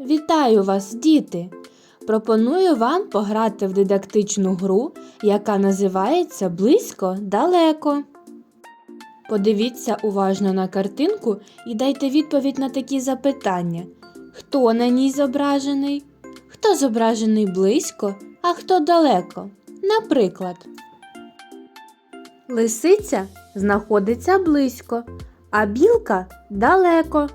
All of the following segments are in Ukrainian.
Вітаю вас, діти! Пропоную вам пограти в дидактичну гру, яка називається Близько далеко. Подивіться уважно на картинку і дайте відповідь на такі запитання: хто на ній зображений? Хто зображений близько, а хто далеко? Наприклад, лисиця знаходиться близько, а білка далеко.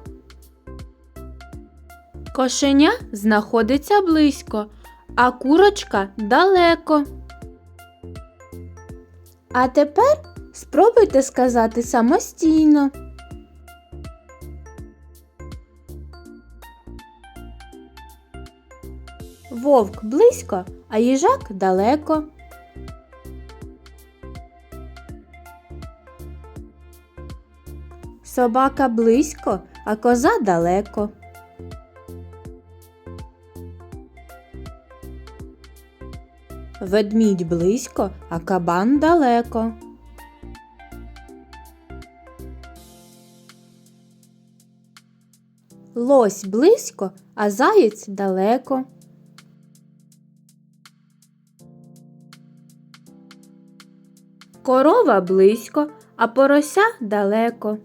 Кошеня знаходиться близько, а курочка далеко. А тепер спробуйте сказати самостійно. Вовк близько, а їжак далеко. Собака близько, а коза далеко. Ведмідь близько, а кабан далеко. Лось близько, а заєць далеко. Корова близько, а порося далеко.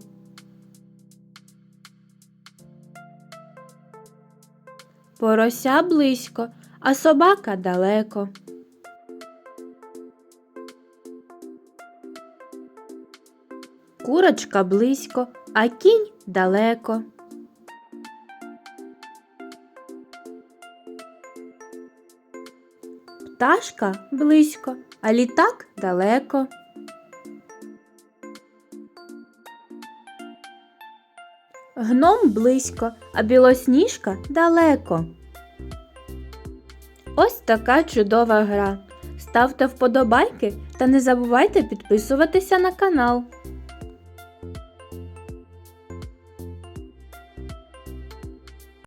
Порося близько, а собака далеко. Курочка близько, а кінь далеко. Пташка близько, а літак далеко. Гном близько, а білосніжка далеко. Ось така чудова гра. Ставте вподобайки та не забувайте підписуватися на канал.